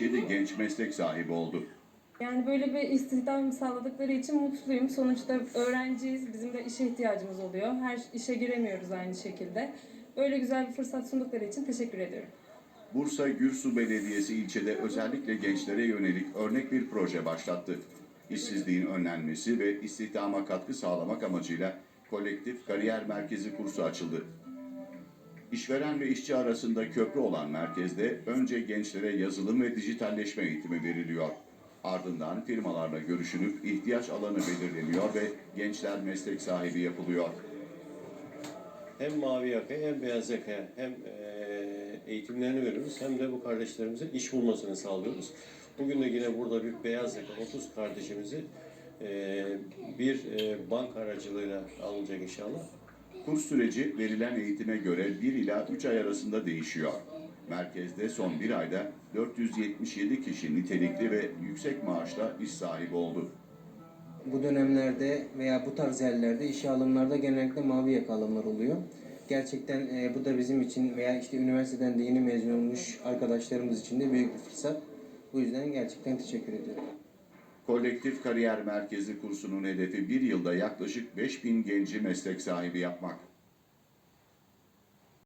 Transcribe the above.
77 genç meslek sahibi oldu. Yani böyle bir istihdam sağladıkları için mutluyum. Sonuçta öğrenciyiz, bizim de işe ihtiyacımız oluyor. Her işe giremiyoruz aynı şekilde. Böyle güzel bir fırsat sundukları için teşekkür ediyorum. Bursa Gürsu Belediyesi ilçede özellikle gençlere yönelik örnek bir proje başlattı. İşsizliğin önlenmesi ve istihdama katkı sağlamak amacıyla kolektif kariyer merkezi kursu açıldı. İşveren ve işçi arasında köprü olan merkezde önce gençlere yazılım ve dijitalleşme eğitimi veriliyor. Ardından firmalarla görüşülüp ihtiyaç alanı belirleniyor ve gençler meslek sahibi yapılıyor. hem mavi yakaya hem beyaz yakaya hem eğitimlerini veriyoruz hem de bu kardeşlerimize iş bulmasını sağlıyoruz. Bugün de yine burada bir beyaz yaka 30 kardeşimizi bir bank aracılığıyla alınacak inşallah. Kurs süreci verilen eğitime göre 1 ila 3 ay arasında değişiyor. Merkezde son bir ayda 477 kişi nitelikli ve yüksek maaşla iş sahibi oldu. Bu dönemlerde veya bu tarz yerlerde işe alımlarda genellikle mavi yaka alımlar oluyor. Gerçekten e, bu da bizim için veya işte üniversiteden de yeni mezun olmuş arkadaşlarımız için de büyük bir fırsat. Bu yüzden gerçekten teşekkür ediyorum. Kolektif Kariyer Merkezi kursunun hedefi bir yılda yaklaşık 5000 genci meslek sahibi yapmak.